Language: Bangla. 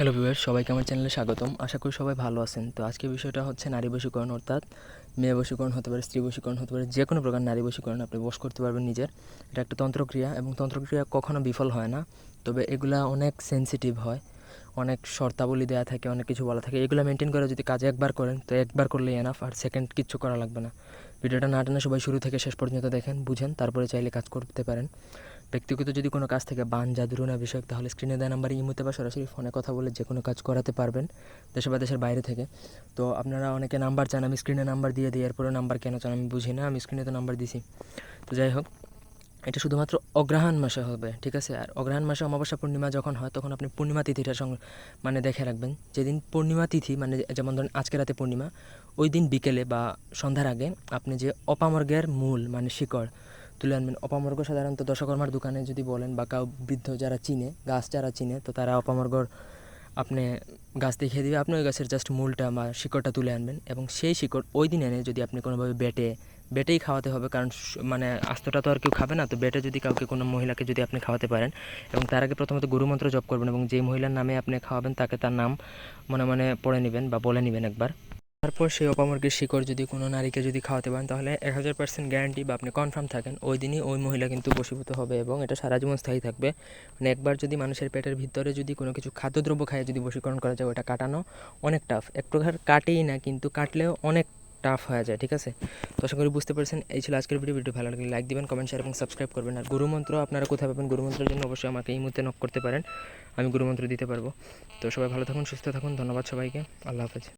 হ্যালো ভিউয়ার সবাইকে আমার চ্যানেলে স্বাগতম। আশা করি সবাই ভালো আছেন। তো আজকে বিষয়টা হচ্ছে নারী বশীকরণ, অর্থাৎ মেয়ে বশীকরণ হতে পারে, স্ত্রী বশীকরণ হতে পারে, যে কোনো প্রকার নারী বশীকরণ আপনি বশ করতে পারবেন নিজের। এটা একটা তন্ত্রক্রিয়া এবং তন্ত্রক্রিয়া কখনো বিফল হয় না। তবে এগুলা অনেক সেনসিটিভ হয়, অনেক শর্তাবলী দেওয়া থাকে, অনেক কিছু বলা থাকে। এগুলো মেনটেন করে যদি কাজ একবার করেন, তো একবার করলেই এনাফ আর সেকেন্ড কিচ্ছু করা লাগবে না। ভিডিওটা না টানা সবাই শুরু থেকে শেষ পর্যন্ত দেখেন, বুঝেন, তারপরে চাইলে কাজ করতে পারেন। ব্যক্তিগত যদি কোনো কাজ থেকে বান জাদুরুনা বিষয়ক, তাহলে স্ক্রিনে দেওয়া নাম্বারে ইমোতে বা সরাসরি ফোনে কথা বলে যে কোনো কাজ করাতে পারবেন দেশে বা দেশের বাইরে থেকে। তো আপনারা অনেকে নাম্বার চান, আমি স্ক্রিনে নাম্বার দিয়ে দিই এরপরে নাম্বার কেন চান আমি বুঝি না, আমি স্ক্রিনে তো নাম্বার দিছি। তো যাই হোক, এটা শুধুমাত্র অগ্রহায়ণ মাসে হবে, ঠিক আছে? আর অগ্রহায়ণ মাসে অমাবস্যা পূর্ণিমা যখন হয়, তখন আপনি পূর্ণিমা তিথিটা সঙ্গে মানে দেখে রাখবেন। যেদিন পূর্ণিমা তিথি মানে যেমন ধরুন আজকে রাতে পূর্ণিমা, ওই দিন বিকেলে বা সন্ধ্যার আগে আপনি যে অপামর্গের মূল মানে শিকড় তুলে আনবেন। অপামর্গ সাধারণত দশকর্মার দোকানে যদি বলেন বা কাউ বৃদ্ধ যারা চিনে, গাছ যারা চিনে, তো তারা অপামর্গর আপনি গাছ দেখিয়ে দিবে। আপনি ওই গাছের জাস্ট মূলটা বা শিকড়টা তুলে আনবেন এবং সেই শিকড় ওই দিন এনে যদি আপনি কোনোভাবে বেটে, বেটেই খাওয়াতে হবে কারণ মানে আস্তটা তো আর কেউ খাবে না। তো বেটে যদি কাউকে, কোনো মহিলাকে যদি আপনি খাওয়াতে পারেন এবং তার আগে প্রথমত গুরুমন্ত্র জপ করবেন এবং যেই মহিলার নামে আপনি খাওয়াবেন তাকে তার নাম মনে মনে পড়ে নেবেন বা বলে নেবেন একবার। তারপর সেই অপামর্গের শিকড় যদি কোনো নারীকে যদি খাওয়াতে পারেন, তাহলে এক হাজার পার্সেন্ট গ্যারান্টি বা আপনি কনফার্ম থাকেন, ওই দিনই ওই মহিলা কিন্তু বশীভূত হবে এবং এটা সারা জীবন স্থায়ী থাকবে। মানে একবার যদি মানুষের পেটের ভিতরে যদি কোনো কিছু খাদ্যদ্রব্য খায় যদি বশীকরণ করা যায়, ওটা কাটানো অনেক টাফ এক প্রকার কাটেই না, কিন্তু কাটলেও অনেক টাফ হয়ে যায়, ঠিক আছে? তো আশা করি বুঝতে পারছেন। এই ছিল আজকের ভিডিও ভিডিও ভালো লাগলে লাইক দিবেন কমেন্ট শেয়ার এবং সাবস্ক্রাইব করবেন। আর গুরুমন্ত্র, আপনারা কোথায় পাবেন গুরুমন্ত্রের জন্য অবশ্যই আমাকে এই মুহূর্তে নক করতে পারেন, আমি গুরুমন্ত্র দিতে পারব। তো সবাই ভালো থাকুন, সুস্থ থাকুন, ধন্যবাদ সবাইকে। আল্লাহ হাফেজ।